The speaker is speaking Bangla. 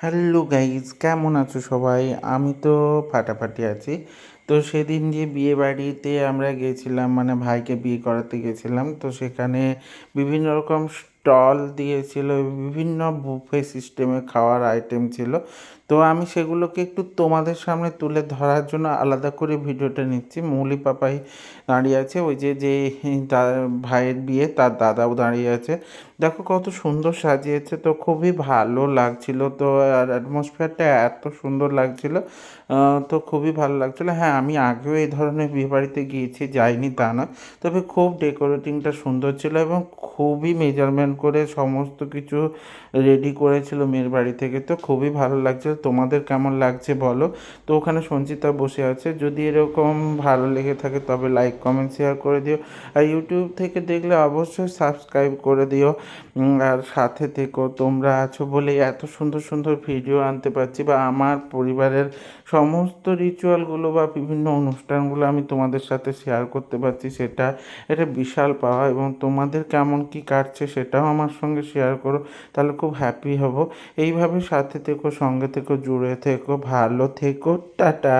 হ্যালো গাইজ কেমন আছো সবাই? আমি তো ফাটাফাটি আছি। তো সেদিন যে বিয়ে বাড়িতে আমরা গেছিলাম মানে ভাইকে বিয়ে করাতে গেছিলাম, তো সেখানে বিভিন্ন রকম স্টল দিয়েছিল, বিভিন্ন বুফে সিস্টেমে খাওয়ার আইটেম ছিল। তো আমি সেগুলোকে একটু তোমাদের সামনে তুলে ধরার জন্য আলাদা করে ভিডিওটা নিচ্ছি। মৌলি পাপাই দাঁড়িয়ে আছে, ওই যে যে ভাইয়ের বিয়ে, তার দাদাও দাঁড়িয়ে আছে। দেখো কত সুন্দর সাজিয়েছে, তো খুবই ভালো লাগছিল, তো আর অ্যাটমসফিয়ারটা এত সুন্দর লাগছিল তো খুবই ভালো লাগছিল। হ্যাঁ আমি আগেও এই ধরনের বিয়ে বাড়িতে গিয়েছি, যাইনি তা না তবে খুব ডেকোরেটিংটা সুন্দর ছিল এবং খুবই মেজারমেন্ট করে সমস্ত কিছু রেডি করেছিল মেয়ের বাড়ি থেকে, তো খুবই ভালো লাগছিল। তোমাদের কেমন লাগছে বলো? তো ওখানে সঞ্চিতা বসে আছে। যদি এরকম ভালো লেগে থাকে তবে লাইক কমেন্ট শেয়ার করে দিও। আর ইউটিউব থেকে দেখলে অবশ্যই সাবস্ক্রাইব করে দিও। আর সাথে থেকো, তোমরা আছো বলে এত সুন্দর সুন্দর ভিডিও আনতে পারছি বা আমার পরিবারের সমস্ত রিচুয়ালগুলো বা বিভিন্ন অনুষ্ঠানগুলো আমি তোমাদের সাথে শেয়ার করতে পারছি, সেটা এটা বিশাল পাওয়া এবং তোমাদের কেমন কি কাটছে সেটাও আমার সঙ্গে শেয়ার করো, তাহলে খুব হ্যাপি হব। এইভাবে সাথে থেকো, সঙ্গে থেকো জুড়ে থেকো ভালো থেকো টাটা।